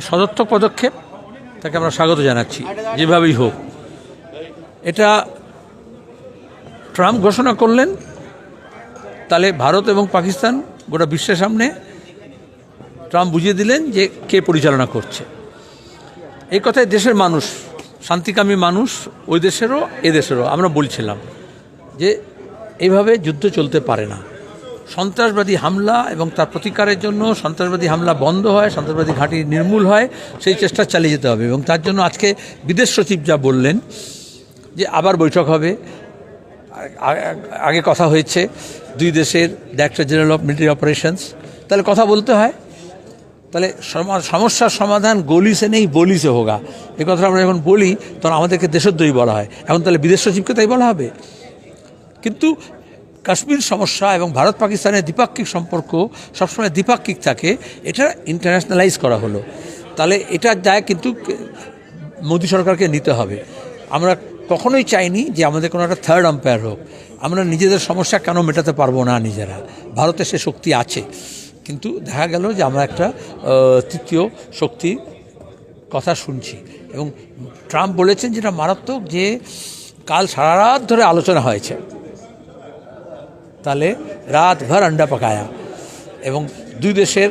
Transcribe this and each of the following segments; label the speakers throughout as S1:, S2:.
S1: একটা সদর্থক পদক্ষেপ, তাকে আমরা স্বাগত জানাচ্ছি, যেভাবেই হোক। এটা ট্রাম্প ঘোষণা করলেন, তাহলে ভারত এবং পাকিস্তান গোটা বিশ্বের সামনে ট্রাম্প বুঝিয়ে দিলেন যে কে পরিচালনা করছে। এই কথায় দেশের মানুষ, শান্তিকামী মানুষ, ওই দেশেরও, এ দেশেরও, আমরা বলছিলাম যে এইভাবে যুদ্ধ চলতে পারে না। সন্ত্রাসবাদী হামলা এবং তার প্রতিকারের জন্য সন্ত্রাসবাদী হামলা বন্ধ হয়, সন্ত্রাসবাদী ঘাঁটি নির্মূল হয়, সেই চেষ্টা চালিয়ে যেতে হবে এবং তার জন্য আজকে বিদেশ সচিব যা বললেন যে আবার বৈঠক হবে। আগে কথা হয়েছে, দুই দেশের director general of military operations তাহলে কথা বলতে হয়। তাহলে সমা- সমস্যার সমাধান গলিসে নেই বলিসে হোগা। এ কথাটা আমরা যখন বলি, তখন আমাদেরকে দেশদ্রোহী বলা হয়। এখন তাহলে বিদেশ সচিবকে তাই বলা হবে। কিন্তু কাশ্মীর সমস্যা এবং ভারত পাকিস্তানের দ্বিপাক্ষিক সম্পর্ক সবসময় দ্বিপাক্ষিক থাকে, এটা ইন্টারন্যাশনালাইজ করা হলো। তাহলে এটা যায় কিন্তু মোদী সরকারকে নিতে হবে। আমরা কখনোই চাইনি যে আমাদের কোনো একটা থার্ড আম্পায়ার হোক। আমরা নিজেদের সমস্যা কেন মেটাতে পারব না নিজেরা? ভারতে সে শক্তি আছে। কিন্তু দেখা গেল যে আমরা একটা তৃতীয় শক্তি কথা শুনছি। এবং ট্রাম্প বলেছেন যেটা মারাত্মক যে কাল সারা রাত ধরে আলোচনা হয়েছে। তাহলে রাতভর আন্ডা পাকায়া। এবং দুই দেশের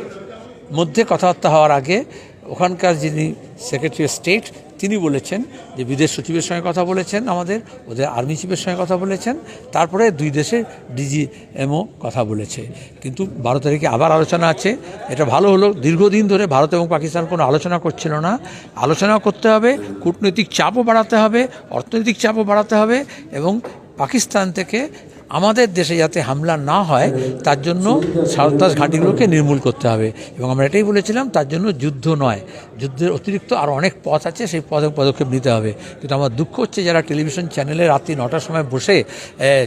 S1: মধ্যে কথাবার্তা হওয়ার আগে ওখানকার যিনি সেক্রেটারি অফ স্টেট, তিনি বলেছেন যে বিদেশ সচিবের সঙ্গে কথা বলেছেন আমাদের, ওদের আর্মি চিফের সঙ্গে কথা বলেছেন, তারপরে দুই দেশের ডিজিএমও কথা বলেছে। কিন্তু বারো তারিখে আবার আলোচনা আছে। এটা ভালো হলো, দীর্ঘদিন ধরে ভারত এবং পাকিস্তান কোনো আলোচনা করছিল না। আলোচনা করতে হবে, কূটনৈতিক চাপও বাড়াতে হবে, অর্থনৈতিক চাপও বাড়াতে হবে এবং পাকিস্তান থেকে আমাদের দেশে যাতে হামলা না হয়, তার জন্য সারদাস ঘাঁটিগুলোকে নির্মূল করতে হবে। এবং আমরা এটাই বলেছিলাম, তার জন্য যুদ্ধ নয়। যুদ্ধের অতিরিক্ত আর অনেক পথ আছে, সেই পথে পদক্ষেপ নিতে হবে। কিন্তু আমার দুঃখ হচ্ছে, যারা টেলিভিশন চ্যানেলে রাত্রি নটার সময় বসে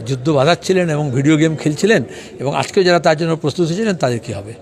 S1: যুদ্ধ বাঁধাচ্ছিলেন এবং ভিডিও গেম খেলছিলেন, এবং আজকেও যারা তার জন্য প্রস্তুত হয়েছিলেন, তাদের কী হবে?